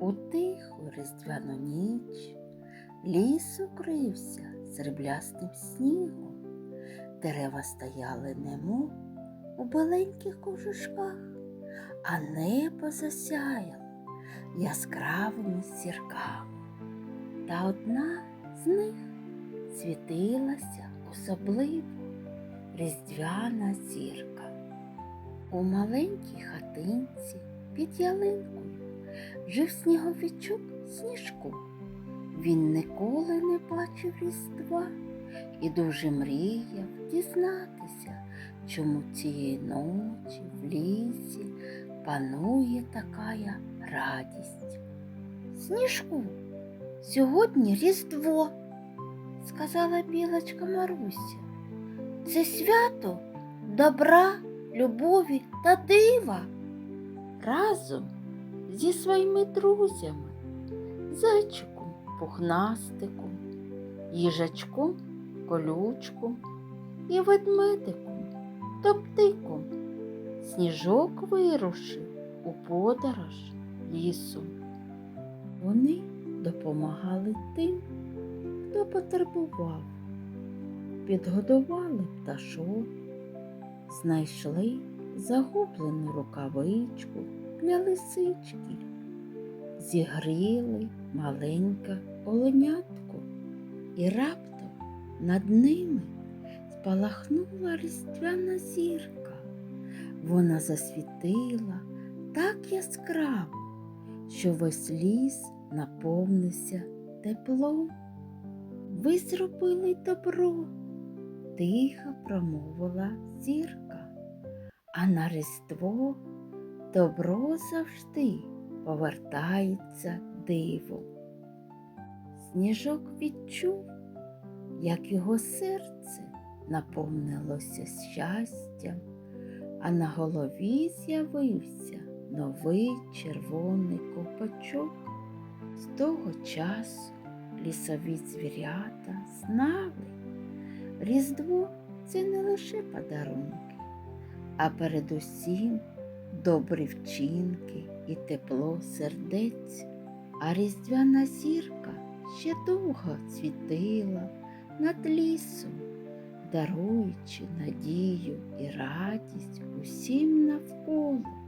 У тиху різдвяну ніч ліс укрився сріблястим снігом, дерева стояли немов у беленьких кожушках, а небо засяяло яскравими зірками. Та одна з них світилася особливо різдвяна зірка. У маленькій хатинці під ялинкою жив сніговичок Сніжко. Він ніколи не бачив різдва і дуже мріяв дізнатися, чому цієї ночі в лісі панує така радість. Сніжку, сьогодні Різдво, сказала білочка Маруся. Це свято добра, любові та дива. Разом зі своїми друзями, зайчиком, пухнастиком, їжачком, колючком і ведмедиком, топтиком. Сніжок вирушив у подорож лісом. Вони допомагали тим, хто потребував, підгодували пташок, знайшли загублену рукавичку для лисички, зігріли маленьке оленятко, і раптом над ними спалахнула різдвяна зірка. Вона засвітила так яскраво, що весь ліс наповнився теплом. Ви зробили добро, тихо промовила зірка, а на Різдво добро завжди повертається дивом. Сніжок відчув, як його серце наповнилося щастям, а на голові з'явився новий червоний копачок. З того часу лісові звірята знали, Різдво це не лише подарунки, а передусім добрі вчинки і тепло сердець, а різдвяна зірка ще довго цвітила над лісом, даруючи надію і радість усім навколо.